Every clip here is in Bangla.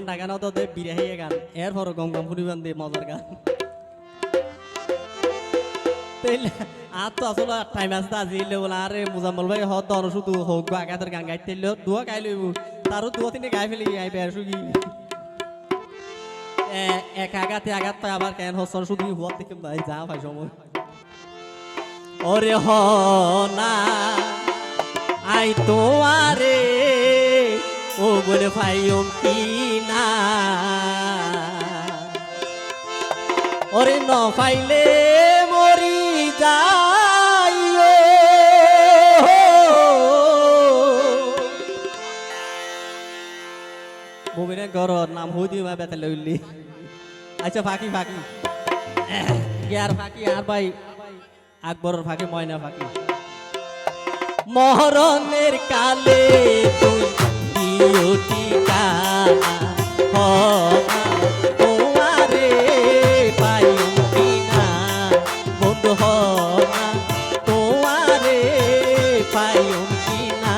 ঠান্ডা গান তো দে বিরাহিয়ে গান। এরপর গম গম ফুরিবান দে মজার গান। আর তো আসলে টাইম আসতে আজিলে বলে আরে মুজাম্মল ভাই, হত দর শুধু হোক বা আগাতের গান গাইতে দুয়া গাই লইব। তারও দুয়া তিনে গাই ফেলি গাই সুগি এ- এক আগাতে আগাত পায় আবার কেন হসন শুধু হুয়া থেকে ভাই, যা ভাই, সময়। ওরে হ, না। আই তোয়ারে ও বলে ভাইম কি না। ওরে ন পাইলে মরি যাইও। বমিনে ঘর নাম হই দিমা বেতে লইলি। আচ্ছা ফাঁকি ফাঁকি। আর ফাঁকি, আর ভাই আকবরের ফাঁকি ময়না ফাঁকি। মহরণের কালে তুই হমা তোমারে পাইম কিনা। বন্ধু হমা তোমারে পাইম কিনা।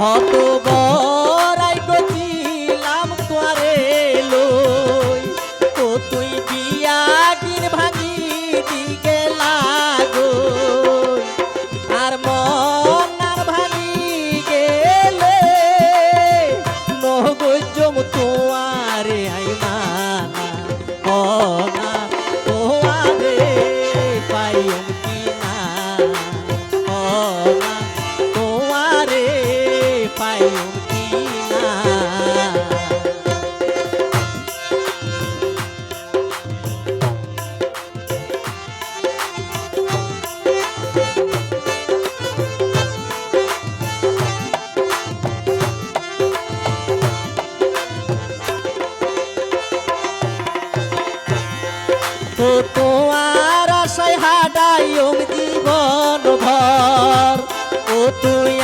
হত তো তোমার আশায় হাডাইম জীবন ভর। ও তুই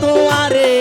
তোয়ারে